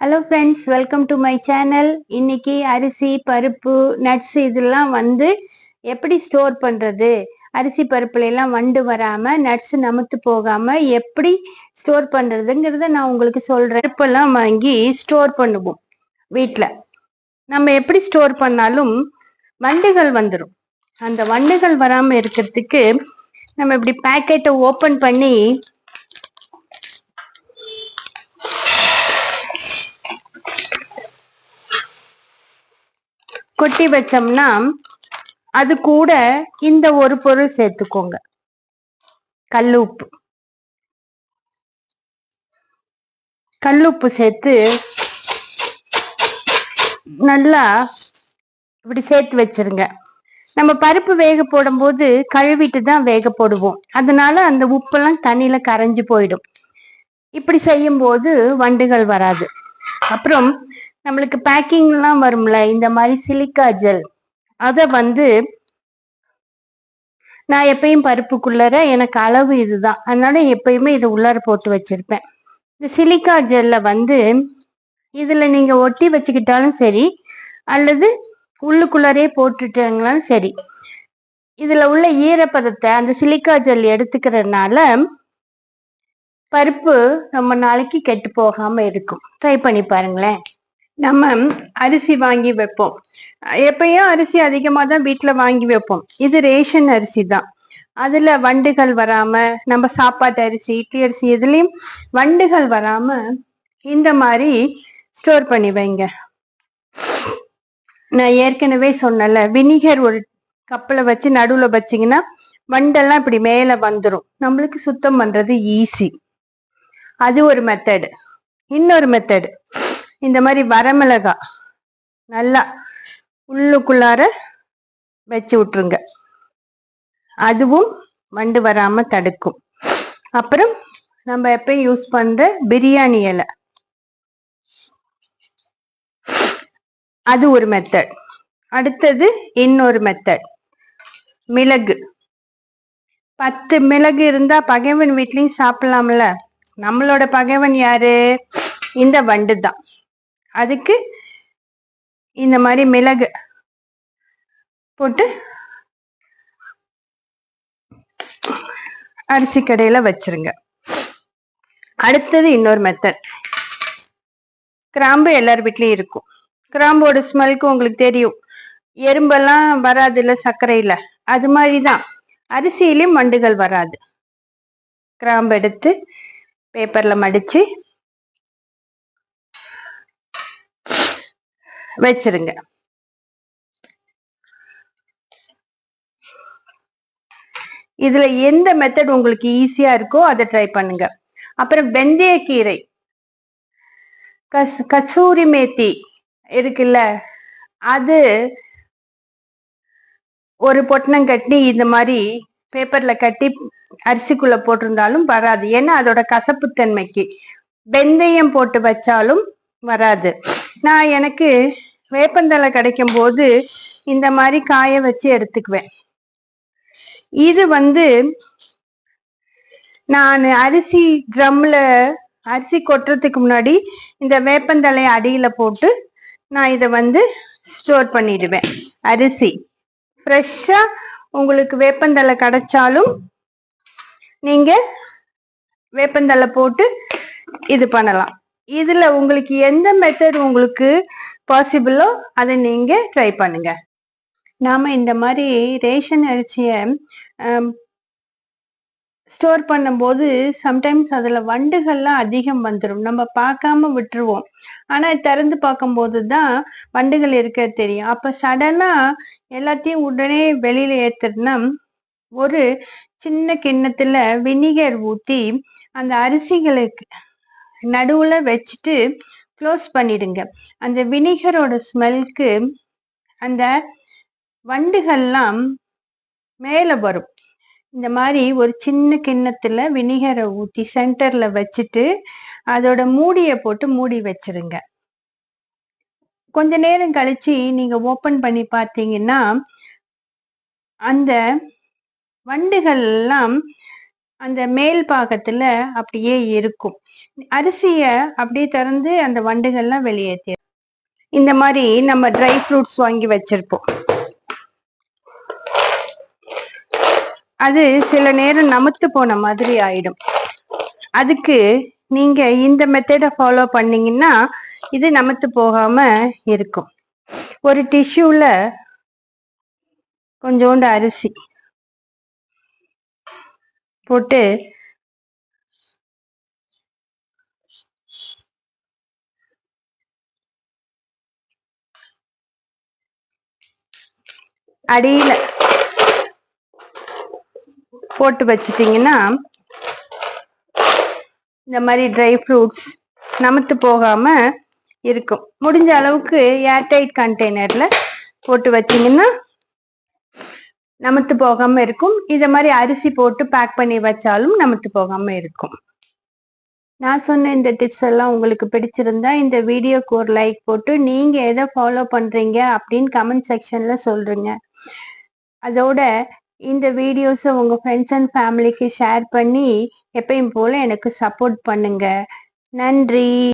Hello friends welcome to my channel இன்னைக்கு அரிசி பருப்பு நட்ஸ் இதெல்லாம் வந்து எப்படி ஸ்டோர் பண்ணுறது அரிசி பருப்புல எல்லாம் வண்டு வராமல் நட்ஸ் நமுத்து போகாமல் எப்படி ஸ்டோர் பண்ணுறதுங்கிறத நான் உங்களுக்கு சொல்கிறேன் பருப்பெல்லாம் வாங்கி ஸ்டோர் பண்ணுவோம் வீட்டில் நம்ம எப்படி ஸ்டோர் பண்ணாலும் வண்டுகள் வந்துடும் அந்த வண்டுகள் வராமல் இருக்கிறதுக்கு நம்ம இப்படி பேக்கெட்டை ஓப்பன் பண்ணி கொட்டி வச்சோம்னா அது கூட இந்த ஒரு பொருள் சேர்த்துக்கோங்க. கல்லுப்பு கல்லுப்பு சேர்த்து நல்லா இப்படி சேர்த்து வச்சிருங்க. நம்ம பருப்பு வேக போடும்போது கழுவிட்டு தான் வேக போடுவோம். அதனால அந்த உப்பெல்லாம் தண்ணியில கரைஞ்சு போயிடும். இப்படி செய்யும் போது வண்டுகள் வராது. அப்புறம் நம்மளுக்கு பேக்கிங்லாம் வரும்ல இந்த மாதிரி சிலிக்கா ஜெல் அதை வந்து நான் எப்பயும் பருப்புக்குள்ளர எனக்கு அளவு இதுதான். அதனால எப்பயுமே இது உள்ளார போட்டு வச்சிருப்பேன். இந்த சிலிக்கா ஜெல்ல வந்து இதுல நீங்க ஒட்டி வச்சுக்கிட்டாலும் சரி அல்லது உள்ளுக்குள்ளரே போட்டுட்டாங்களாலும் சரி இதுல உள்ள ஈரப்பதத்தை அந்த சிலிக்கா ஜெல் எடுத்துக்கிறதுனால பருப்பு ரொம்ப நாளைக்கு கெட்டு போகாம இருக்கும். ட்ரை பண்ணி பாருங்களேன். நம்ம அரிசி வாங்கி வைப்போம். எப்பயும் அரிசி அதிகமாக தான் வீட்டில் வாங்கி வைப்போம். இது ரேஷன் அரிசி தான். அதுல வண்டுகள் வராம நம்ம சாப்பாட்டு அரிசி இட்லி அரிசி இதுலயும் வண்டுகள் வராம இந்த மாதிரி ஸ்டோர் பண்ணி வைங்க. நான் ஏற்கனவே சொன்னல வினிகர் ஒரு கப்பில் வச்சு நடுவில் வச்சிங்கன்னா வண்டெல்லாம் இப்படி மேலே வந்துடும் நம்மளுக்கு சுத்தம் பண்றது ஈஸி அது ஒரு மெத்தடு இன்னொரு மெத்தடு இந்த மாதிரி வரமிளகா நல்லா உள்ளுக்குள்ளார வச்சு விட்டுருங்க. அதுவும் வண்டு வராம தடுக்கும். அப்புறம் நம்ம எப்பயும் யூஸ் பண்ற பிரியாணி இலை. அது ஒரு மெத்தட் அடுத்தது இன்னொரு மெத்தட் மிளகு. பத்து மிளகு இருந்தா பகைவன் வீட்லயும் சாப்பிடலாம்ல. நம்மளோட பகைவன் யாரு? இந்த வண்டு தான் அதுக்கு இந்த மாதிரி மிளகு போட்டு அரிசி கடையில வச்சிருங்க. அடுத்தது இன்னொரு மெத்தட் கிராம்பு எல்லார் வீட்லயும் இருக்கும். கிராம்போட ஸ்மெல்க்கு உங்களுக்கு தெரியும். எறும்பெல்லாம் வராது இல்ல சர்க்கரையில. அது மாதிரிதான். அரிசியிலையும் மண்டுகள் வராது. கிராம்பு எடுத்து பேப்பர்ல மடிச்சு வச்சிருங்க. இதுல எந்த மெத்தட் உங்களுக்கு ஈஸியா இருக்கோ அதை ட்ரை பண்ணுங்க. அப்புறம் வெந்தயக்கீரை. கஸ் கசூரி மேத்தி இருக்குல்ல அது ஒரு பொட்டணம் கட்டி இந்த மாதிரி பேப்பர்ல கட்டி அரிசிக்குள்ள போட்டிருந்தாலும் வராது. ஏன்னா அதோட கசப்புத்தன்மைக்கு. வெந்தயம் போட்டு வச்சாலும் வராது. நான் எனக்கு வேப்பந்தலை கிடைக்கும் போது இந்த மாதிரி காய வச்சு எடுத்துக்குவேன். இது வந்து நான் அரிசி ட்ரம்ல அரிசி கொட்டுறதுக்கு முன்னாடி இந்த வேப்பந்தலை அடியில போட்டு நான் இதை வந்து ஸ்டோர் பண்ணிடுவேன். அரிசி. ஃப்ரெஷ்ஷா உங்களுக்கு வேப்பந்தலை கிடைச்சாலும் நீங்க வேப்பந்தலை போட்டு இது பண்ணலாம். இதுல உங்களுக்கு எந்த மெத்தட் உங்களுக்கு பாசிபிளோ அதை நீங்க ட்ரை பண்ணுங்க. நாம இந்த மாதிரி ரேஷன் அரிசியை ஸ்டோர் பண்ணும்போது சம்டைம்ஸ் அதில் வண்டுகள்லாம் அதிகம் வந்துடும் நம்ம பார்க்காம விட்டுருவோம். ஆனால் திறந்து பார்க்கும்போது தான் வண்டுகள் இருக்க தெரியும். அப்போ சடனாக எல்லாத்தையும் உடனே வெளியில் ஏற்றுனா ஒரு சின்ன கிண்ணத்தில் வினிகர் ஊற்றி அந்த அரிசிகளுக்கு நடுவுல வச்சுட்டு க்ளோஸ் பண்ணிடுங்க. அந்த வினிகரோட ஸ்மெல்க்கு அந்த வண்டுகள்லாம் மேல வரும். இந்த மாதிரி ஒரு சின்ன கிண்ணத்துல வினிகரை ஊற்றி சென்டர்ல வச்சுட்டு அதோட மூடியை போட்டு மூடி வச்சிருங்க. கொஞ்ச நேரம் கழிச்சு நீங்க ஓபன் பண்ணி பார்த்தீங்கன்னா அந்த வண்டுகள் எல்லாம் அந்த மேல் பாகத்துல அப்படியே இருக்கும். அரிசிய அப்படியே திறந்து அந்த வண்டுகள்லாம் வெளியேற்றி இந்த மாதிரி நம்ம ட்ரை ஃப்ரூட்ஸ் வாங்கி வச்சிருப்போம். அது சில நேரம் நமத்து போன மாதிரி ஆயிடும். அதுக்கு நீங்க இந்த மெத்தடை ஃபாலோ பண்ணீங்கன்னா இது நமத்து போகாம இருக்கும். ஒரு டிஷ்யூல கொஞ்சோண்டு அரிசி. போட்டு அடியில் போட்டு வச்சிட்டிங்கன்னா இந்த மாதிரி ட்ரை ஃப்ரூட்ஸ் நமத்து போகாம இருக்கும். முடிஞ்ச அளவுக்கு ஏர்டைட் கண்டெய்னரில் போட்டு வச்சீங்கன்னா நமத்து போகாம இருக்கும். இத மாதிரி அரிசி போட்டு பேக் பண்ணி வச்சாலும் நமத்து போகாம இருக்கும். நான் சொன்ன இந்த டிப்ஸ் எல்லாம் உங்களுக்கு பிடிச்சிருந்தா இந்த வீடியோக்கு ஒரு லைக் போட்டு நீங்க எதை ஃபாலோ பண்றீங்க அப்படின்னு கமெண்ட் செக்ஷன்ல சொல்றீங்க அதோட இந்த வீடியோஸை உங்க ஃப்ரெண்ட்ஸ் அண்ட் ஃபேமிலிக்கு ஷேர் பண்ணி எப்பயும் போல எனக்கு சப்போர்ட் பண்ணுங்க. நன்றி.